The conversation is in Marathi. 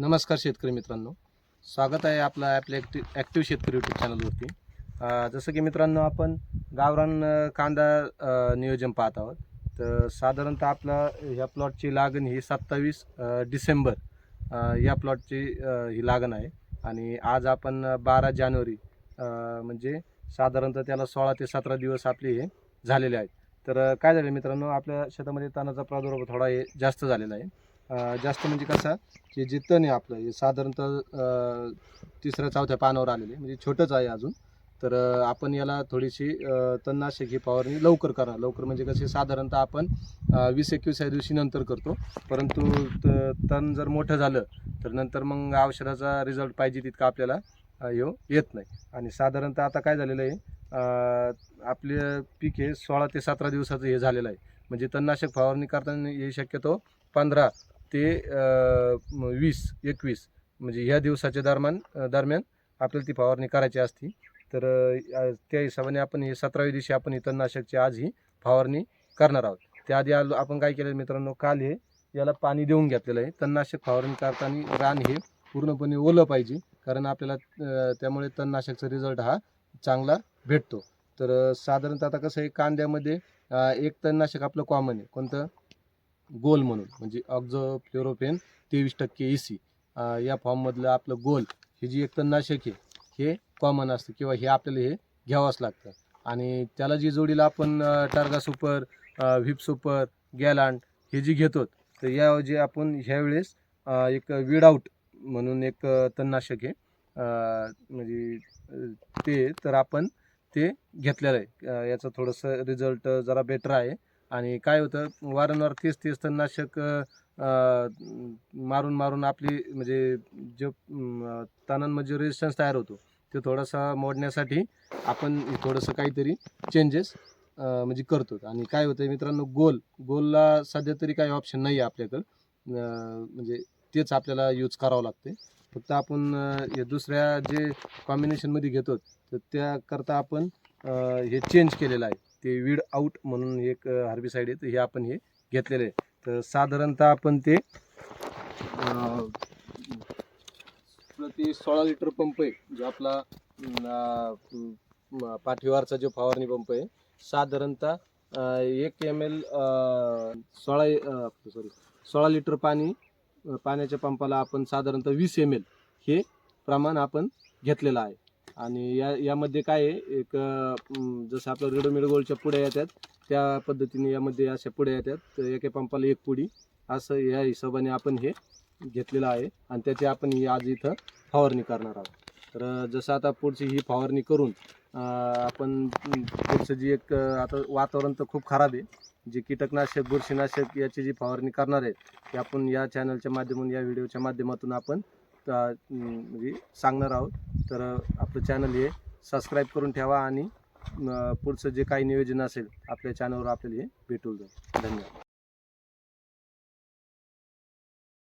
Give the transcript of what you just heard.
नमस्कार शेतकरी मित्रांनो. स्वागत आहे आपलं आपल्या ॲक्टिव ॲक्टिव्ह शेतकरी यूट्यूब चॅनलवरती जसं की मित्रांनो आपण गावरान कांदा नियोजन पाहत आहोत. तर साधारणतः आपला ह्या प्लॉटची लागण ही सत्तावीस डिसेंबर या प्लॉटची ही लागण आहे. आणि आज आपण बारा जानेवारी म्हणजे साधारणतः त्याला सोळा ते सतरा दिवस आपले हे झालेले आहेत. तर काय झालं मित्रांनो आपल्या शेतामध्ये तणाचा प्रादुर्भाव थोडा हे जास्त झालेला आहे. जास्त म्हणजे कसं की जे तण आहे आपलं हे साधारणतः तिसऱ्या चौथ्या पानावर आलेले म्हणजे छोटंच आहे अजून. तर आपण याला थोडीशी तणनाशक ही फवारणी लवकर करा. लवकर म्हणजे कसे साधारणतः आपण वीस वीस एकवीसच्या दिवशी नंतर करतो. परंतु त- तण जर मोठं झालं तर नंतर मग औषधाचा रिझल्ट पाहिजे तितका आपल्याला यो येत नाही. आणि साधारणतः आता काय झालेलं आहे आपले पीक हे सोळा ते सतरा दिवसाचं हे झालेलं आहे. म्हणजे तणनाशक फवारणी करताना हे शक्यतो पंधरा ते वीस एकवीस म्हणजे ह्या दिवसाच्या दरम्यान दरम्यान आपल्याला ती फवारणी करायची असती. तर त्या हिशोबाने आपण हे सतराव्या दिवशी आपण ही तणनाशकची आज ही फवारणी करणार आहोत. त्याआधी आलो आपण काय केलं मित्रांनो काल हे याला पाणी देऊन घेतलेलं आहे. तणनाशक फवारणी करताना रान हे पूर्णपणे ओलं पाहिजे कारण आपल्याला त्यामुळे तणनाशकचा रिझल्ट हा चांगला भेटतो. तर साधारणतः आता कसं आहे कांद्यामध्ये एक तणनाशक आपलं कॉमन आहे. कोणतं? गोल म्हणून म्हणजे ऑक्झो फ्लोरोपेन तेवीस टक्के ए सी या फॉर्ममधलं आपलं गोल हे जी एक तणनाशक आहे हे कॉमन असतं किंवा हे आपल्याला हे घ्यावंच लागतं. आणि त्याला जी जोडीला आपण टार्गा सुपर व्हिप सुपर गॅलांड हे जी घेतो तर या जे आपण ह्यावेळेस एक विड आउट म्हणून एक तणनाशक आहे. म्हणजे ते तर आपण ते घेतलेलं आहे. याचा याचं थोडंसं रिझल्ट जरा बेटर आहे. आणि काय होतं वारंवार तेच तेच तणनाशक मारून मारून आपली म्हणजे जे तणांमध्ये जो रेजिस्टन्स तयार होतो ते थोडासा मोडण्यासाठी आपण थोडंसं काहीतरी चेंजेस म्हणजे करतो. आणि काय होतं मित्रांनो गोल गोलला सध्या तरी काही ऑप्शन नाही आहे आपल्याकडं म्हणजे तेच आपल्याला यूज करावं लागते फक्त आपण हे दुसऱ्या जे कॉम्बिनेशनमध्ये घेतो तर त्याकरता आपण हे चेंज केलेलं आहे. ते वीड आउट म्हणून एक हार्बिसाईड आहे तर हे आपण हे घेतलेलं आहे. तर साधारणतः आपण ते प्रति सोळा लिटर पंप आहे जो आपला पाठीवारचा जो फवारणी पंप आहे साधारणतः एक एम एल सोळा सॉरी सोळा लिटर पाणी पाण्याच्या पंपाला आपण साधारणतः वीस एम एल हे प्रमाण आपण घेतलेलं आहे. आणि या यामध्ये काय आहे एक अं, जसं आपलं रेडोमेड गोल्डच्या पुढ्या येतात त्या पद्धतीने यामध्ये अशा पुढ्या येतात. तर एका पंपाला एक पुडी असं या हिशोबाने आपण हे घेतलेलं आहे. आणि त्याची आपण ही आज इथं फवारणी करणार आहोत. तर अं, जसं आता पुढची ही फवारणी करून अं, आपण पुढचं जी एक अं, आता वातावरण तर खूप खराब आहे. जे कीटकनाशक बुरशीनाशक याची जी फवारणी करणार आहे ते आपण या चॅनलच्या माध्यमातून या व्हिडिओच्या माध्यमातून आपण म्हणजे सांगणार आहोत. तर आपलं चॅनल हे सबस्क्राईब करून ठेवा आणि पुढचं जे काही नियोजन असेल आपल्या चॅनलवर आपल्याला हे भेटून जाईल. धन्यवाद.